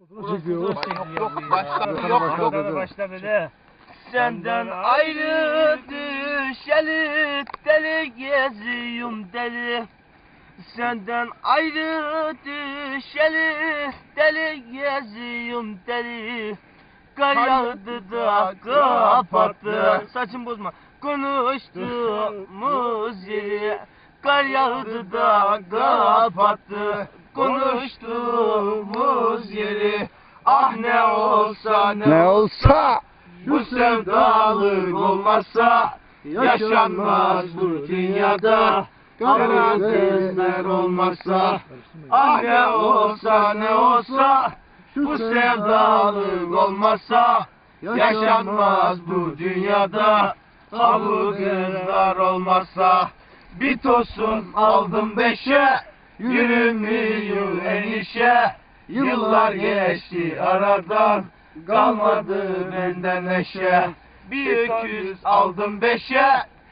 çekiyor. Yok yok başladı yok yok. Başladı de. Senden ayrı düşeli deli geziyorum deli. Senden ayrı düşeli deli geziyorum deli. Kar yağdı da kapattı. Saçım bozma. Konuştuğumuz yeri. Kar yağdı da kapattı. Konuştuğumuz yeri. Ah ne olsa ne, Ne olsa bu sevdalık olmazsa yaşanmaz bu dünyada. Karantinler olmazsa ah ne olsa ne olsa bu sevdalık olmazsa yaşanmaz bu dünyada. Ha bu kızlar olmazsa bir tosun aldım beşe yürümüyor enişe. Yıllar geçti aradan kalmadı benden neşe. Bir öküz aldım beşe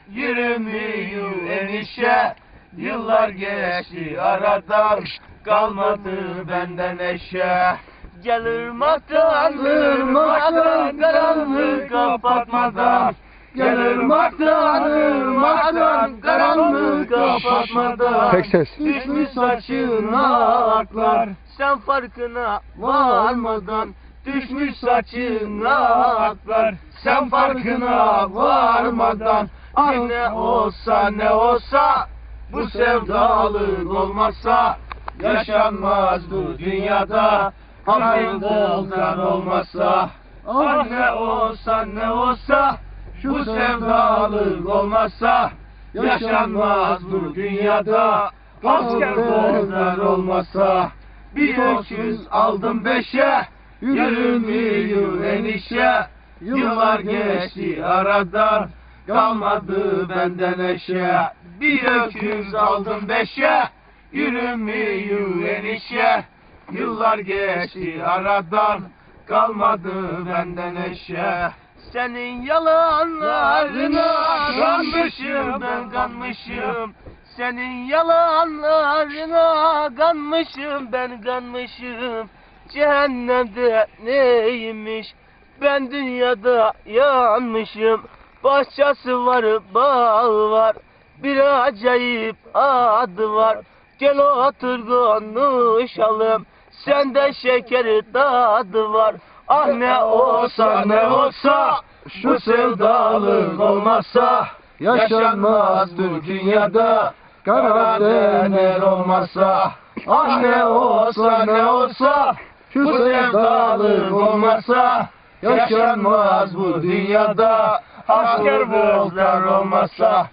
yürümüyor enişe. Yıllar geçti aradan kalmadı benden neşe. Gel ırmaktan ırmaktan karanlık kapatmadan Gel ırmaktan ırmaktan karanlık kapatmadan Tek ses. Düşmüş saçına aklar. Sen farkına varmadan Düşmüş saçına aklar. Sen farkına varmadan Ah ne olsa ne olsa Bu sevdalık olmazsa Yaşanmaz bu dünyada. Ayrılıklar olmazsa Ah ne olsa ne olsa Bu sevdalık olmazsa Yaşanmaz bu dünyada. Asker dostlar olmazsa Bir öküz aldım beşe Yürümüyor enişe. Yıllar geçti aradan Kalmadı benden eşe. Bir öküz aldım beşe Yürümüyor enişe. Yıllar geçti aradan Kalmadı benden eşe. Senin yalanlarına kanmışım ben kanmışım. Senin yalanlarına kanmışım ben kanmışım. Cehennemde neymiş ben dünyada yanmışım. Bahçesi var bağ var bir acayip adı var. Gel otur konuşalım Sende şeker tadı var Ah ne olsa ne olsa Şu sevdalık olmazsa Yaşanmaz bu dünyada Karadenler olmazsa Ah ne olsa ne olsa Şu sevdalık olmazsa Yaşanmaz bu dünyada Asker bozlar olmazsa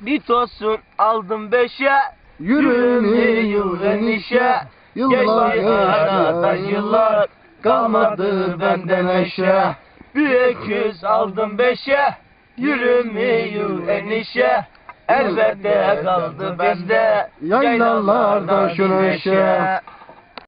Bir tosun aldım beşe Yürümüyor enişe Yıllar geçti. yıllar Kalmadı benden eşe Bir öküz aldım beşe Yürümüyor enişe Elbette kaldı bende Yaylalarda şu neşe.